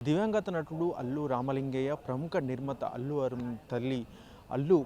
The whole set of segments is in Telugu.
దివంగత నటుడు అల్లు రామలింగయ్య ప్రముఖ నిర్మాత అల్లు అరుణ్ తల్లి అల్లు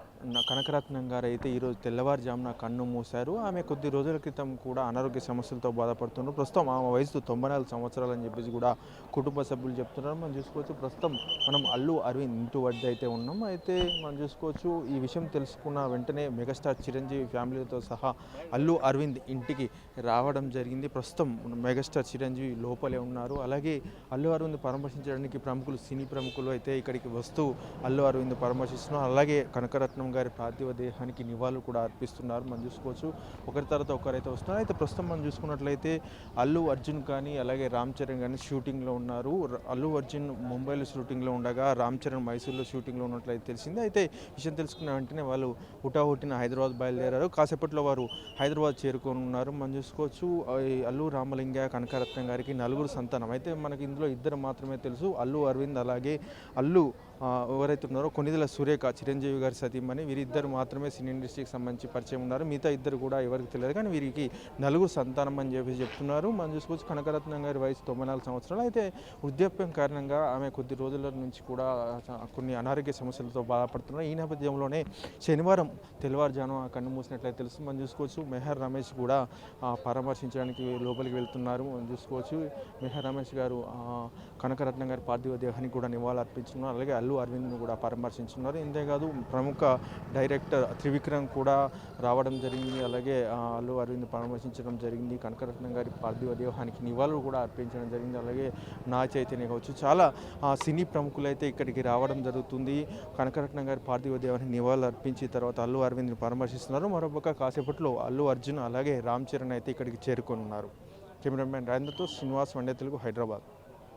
కనకరత్నం గారు అయితే ఈరోజు తెల్లవారుజామున కన్ను మూశారు. ఆమె కొద్ది రోజుల క్రితం కూడా అనారోగ్య సమస్యలతో బాధపడుతున్నారు. ప్రస్తుతం ఆమె వయసు తొంభై నాలుగు సంవత్సరాలు అని చెప్పేసి కూడా కుటుంబ సభ్యులు చెప్తున్నారు. మనం చూసుకోవచ్చు ప్రస్తుతం మనం అల్లు అరవింద్ ఇంటి వద్ద అయితే ఉన్నాం. అయితే మనం చూసుకోవచ్చు ఈ విషయం తెలుసుకున్న వెంటనే మెగాస్టార్ చిరంజీవి ఫ్యామిలీతో సహా అల్లు అరవింద్ ఇంటికి రావడం జరిగింది. ప్రస్తుతం మెగాస్టార్ చిరంజీవి లోపలే ఉన్నారు. అలాగే అల్లు అరవింద్ పరామర్శించడానికి ప్రముఖులు సినీ ప్రముఖులు అయితే ఇక్కడికి వస్తూ అల్లు అరవింద్ పరామర్శిస్తున్నారు. అలాగే కనకరత్నం గారి పార్థివ దేహానికి నివాళులు కూడా అర్పిస్తున్నారు. మనం చూసుకోవచ్చు. ఒకరి తర్వాత ఒకరైతే వస్తున్నారు. అయితే ప్రస్తుతం మనం చూసుకున్నట్లయితే అల్లు అర్జున్ కానీ అలాగే రామ్ చరణ్ కానీ షూటింగ్లో ఉన్నారు. అల్లు అర్జున్ ముంబైలో షూటింగ్లో ఉండగా రామ్ చరణ్ మైసూర్లో షూటింగ్లో ఉన్నట్లయితే తెలిసింది. అయితే విషయం తెలుసుకున్న వెంటనే వాళ్ళు హుటాహుటిన హైదరాబాద్ బయలుదేరారు. కాసేపట్లో వారు హైదరాబాద్ చేరుకొని ఉన్నారు. మనం చూసుకోవచ్చు అల్లు రామలింగ కనకరత్నం గారికి నలుగురు సంతానం. అయితే మనకి ఇందులో ఇద్దరు మాత్రమే తెలుసు. అల్లు అరవింద్ అలాగే అల్లు ఎవరైతే ఉన్నారో కొనిదెల సురేఖ చిరంజీవి గారి సతీమణి వీరిద్దరు మాత్రమే సినీ ఇండస్ట్రీకి సంబంధించి పరిచయం ఉన్నారు. మిగతా ఇద్దరు కూడా ఎవరికి తెలియదు. కానీ వీరికి నలుగురు సంతానం అని చెప్పి చెప్తున్నారు. మనం చూసుకోవచ్చు కనకరత్నం గారి వయసు తొంభై నాలుగు సంవత్సరాలు. అయితే వృద్ధాప్యం కారణంగా ఆమె కొద్ది రోజుల నుంచి కూడా కొన్ని అనారోగ్య సమస్యలతో బాధపడుతున్నారు. ఈ నేపథ్యంలోనే శనివారం తెల్లవారుజాను కన్ను మూసినట్లయితే తెలుసు మనం చూసుకోవచ్చు మెహర్ రమేష్ కూడా పరామర్శించడానికి లోపలికి వెళ్తున్నారు. మనం చూసుకోవచ్చు మెహర్ రమేష్ గారు కనకరత్నం గారి పార్థివ దేహానికి కూడా నివాళులు అర్పించున్నారు అలాగే అల్లు అరవింద్ను కూడా పరామర్శించున్నారు ఇంతేకాదు ప్రముఖ డైరెక్టర్ త్రివిక్రమ్ కూడా రావడం జరిగింది. అలాగే అల్లు అరవింద్ పరామర్శించడం జరిగింది. కనకరత్నం గారి పార్థివ దేహానికి నివాళులు కూడా అర్పించడం జరిగింది. అలాగే నా చైతన్య కావచ్చు. చాలా సినీ ప్రముఖులైతే ఇక్కడికి రావడం జరుగుతుంది. కనకరత్నం గారి పార్థివ దేవానికి నివాళులు అర్పించి తర్వాత అల్లు అరవింద్ని పరామర్శిస్తున్నారు. మరొక కాసేపట్లో అల్లు అర్జున్ అలాగే రామ్ చరణ్ అయితే ఇక్కడికి చేరుకొని ఉన్నారు కెమెరామ్యాన్ రాజేంద్రతో శ్రీనివాస్ వండే తెలుగు హైదరాబాద్.